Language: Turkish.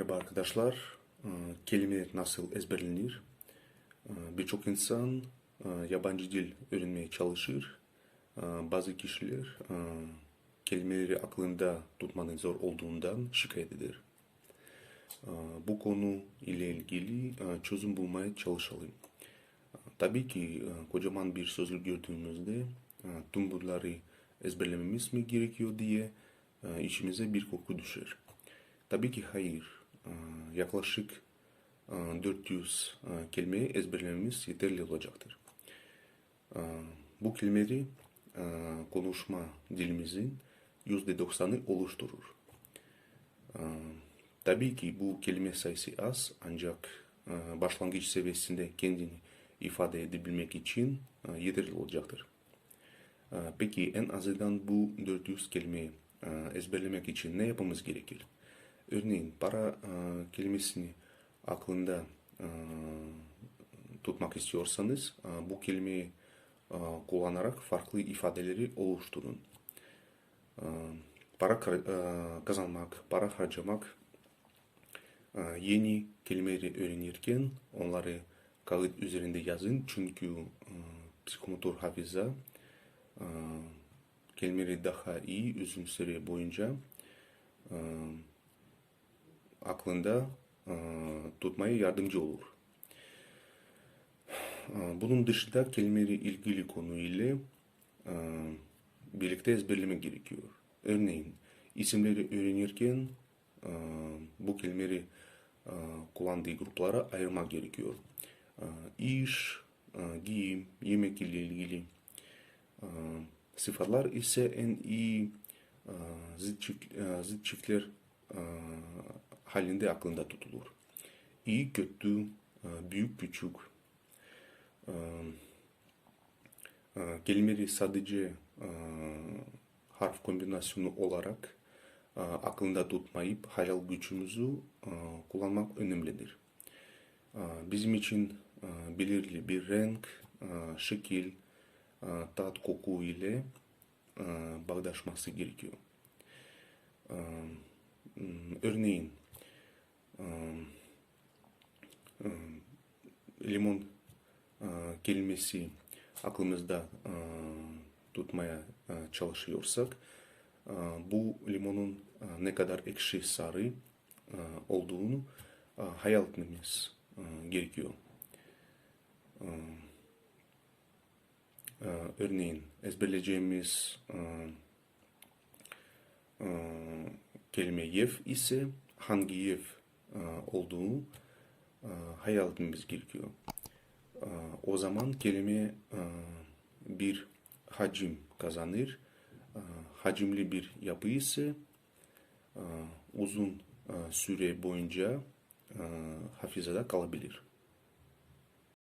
Merhaba arkadaşlar. Ee, Kelimeler nasıl ezberlenir? Ee, Birçok insan e, yabancı dil öğrenmeye çalışır. Ee, Bazı kişiler e, kelimeleri aklında tutmanın zor olduğundan şikayet eder. Bu konu ile ilgili e, çözüm bulmaya çalışalım. Tabii ki kocaman bir sözlük gördüğümüzde tüm bunları ezberlememiz mi gerekiyor diye içimize bir korku düşer. Tabii ki hayır. Ee, Yaklaşık e, 400 e, kelimeyi ezberlememiz yeterli olacaktır. Ee, Bu kelimeleri e, konuşma dilimizin %90'ı oluşturur. Ee, Tabii ki bu kelime sayısı az ancak e, başlangıç seviyesinde kendini ifade edebilmek için e, yeterli olacaktır. Peki en azından bu 400 kelimeyi e, ezberlemek için ne yapmamız gerekir? Örneğin para e, kelimesini aklında e, tutmak istiyorsanız e, bu kelimeyi kullanarak farklı ifadeleri oluşturun. Para kazanmak, para harcamak, yeni kelimeleri öğrenirken onları kağıt üzerinde yazın çünkü psikomotor hafıza kelimeleri daha iyi uzun süre boyunca aklında e, tutmaya yardımcı olur. E, Bunun dışında kelimeleri ilgili konu ile birlikte ezberlemek gerekiyor. Örneğin isimleri öğrenirken e, bu kelimeleri kullandığı gruplara ayırmak gerekiyor. İş, giyim, yemek ile ilgili sıfatlar ise en iyi zıt, çift, zıt çiftler halinde aklında tutulur. İyi, kötü, e, büyük, küçük. E, e, Kelimeleri sadece e, harf kombinasyonu olarak e, aklında tutmayıp hayal gücümüzü e, kullanmak önemlidir. E, Bizim için e, belirli bir renk, e, şekil, e, tat, koku ile e, bağdaşması gerekiyor. E, Örneğin e, e, limon e, kelimesi aklımızda e, tutmaya e, çalışıyorsak e, bu limonun e, ne kadar ekşi sarı e, olduğunu e, hayal etmemiz e, gerekiyor. E, e, Örneğin ezberleyeceğimiz e, e, kelime yev ise hangi yev e, olduğunu hayal etmemiz gerekiyor. E, O zaman kelime e, bir hacim kazanır. E, Hacimli bir yapı ise uzun e, süre boyunca e, hafızada kalabilir.